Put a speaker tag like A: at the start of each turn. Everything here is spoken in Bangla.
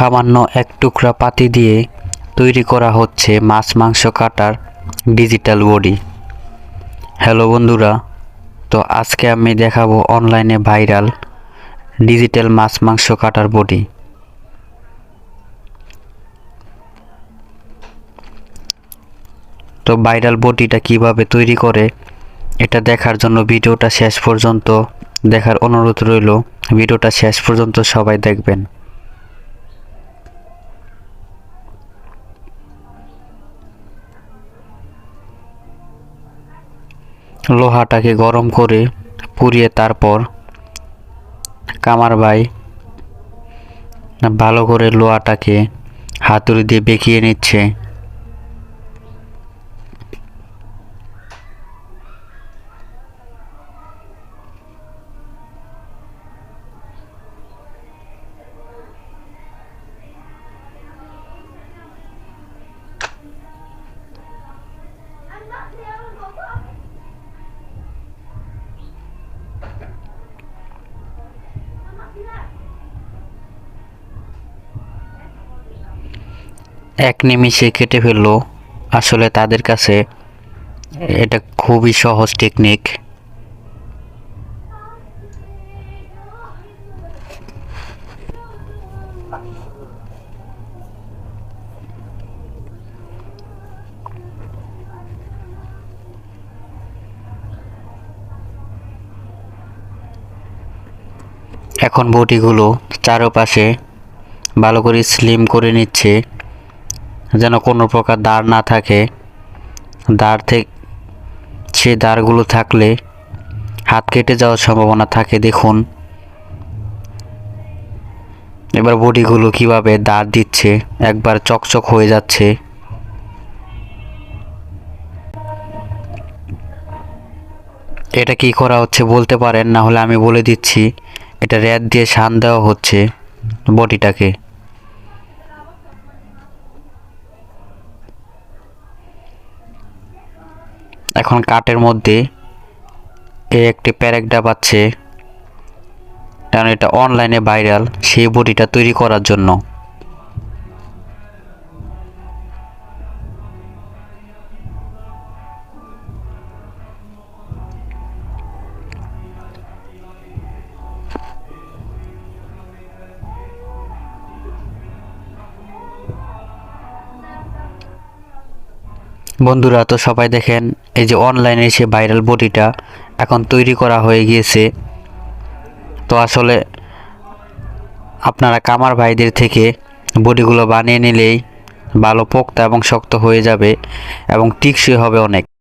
A: সামান্য এক টুকরা পাতি দিয়ে তৈরি করা হচ্ছে মাছ মাংস কাটার ডিজিটাল বডি। হ্যালো বন্ধুরা, তো আজকে আমি দেখাবো অনলাইনে ভাইরাল ডিজিটাল মাছ মাংস কাটার বডি। তো ভাইরাল বডিটা কীভাবে তৈরি করে, এটা দেখার জন্য ভিডিওটা শেষ পর্যন্ত দেখার অনুরোধ রইল। ভিডিওটা শেষ পর্যন্ত সবাই দেখবেন। লোহাটাকে গরম করে পুড়িয়ে তারপর কামার ভাই ভালো করে লোহাটাকে হাতুড়ি দিয়ে বেঁকিয়ে নিচ্ছে। এক নিমিষে কেটে ফেলল। আসলে তাদের কাছে এটা খুবই সহজ টেকনিক এখন বটিগুলো চারপাশে ভালো করে স্লিম করে নিচ্ছে। যেন কোনো প্রকার দাঁড় না থাকে। দাঁড় থেকে সে দাঁড়গুলো থাকলে হাত কেটে যাওয়ার সম্ভাবনা থাকে, দেখুন। এবার বডিগুলো কীভাবে দাঁড় দিচ্ছে, একবার চকচক হয়ে যাচ্ছে। এটা কি করা হচ্ছে বলতে পারেন, না হলে আমি বলে দিচ্ছি, এটা র্যাদ দিয়ে শান দেওয়া হচ্ছে বডিটাকে। এখন কাটের মধ্যে এই একটি প্যারাগ্রাফ আছে কারণ এটা অনলাইনে ভাইরাল সেই বডিটা তৈরি করার জন্য। বন্ধুরা, তো সবাই দেখেন, এই যে অনলাইনে সে ভাইরাল বডিটা এখন তৈরি করা হয়ে গিয়েছে। তো আসলে আপনারা কামার ভাইদের থেকে বডিগুলো বানিয়ে নিলেই ভালো পোক্তা এবং শক্ত হয়ে যাবে এবং টিকসই হবে অনেক।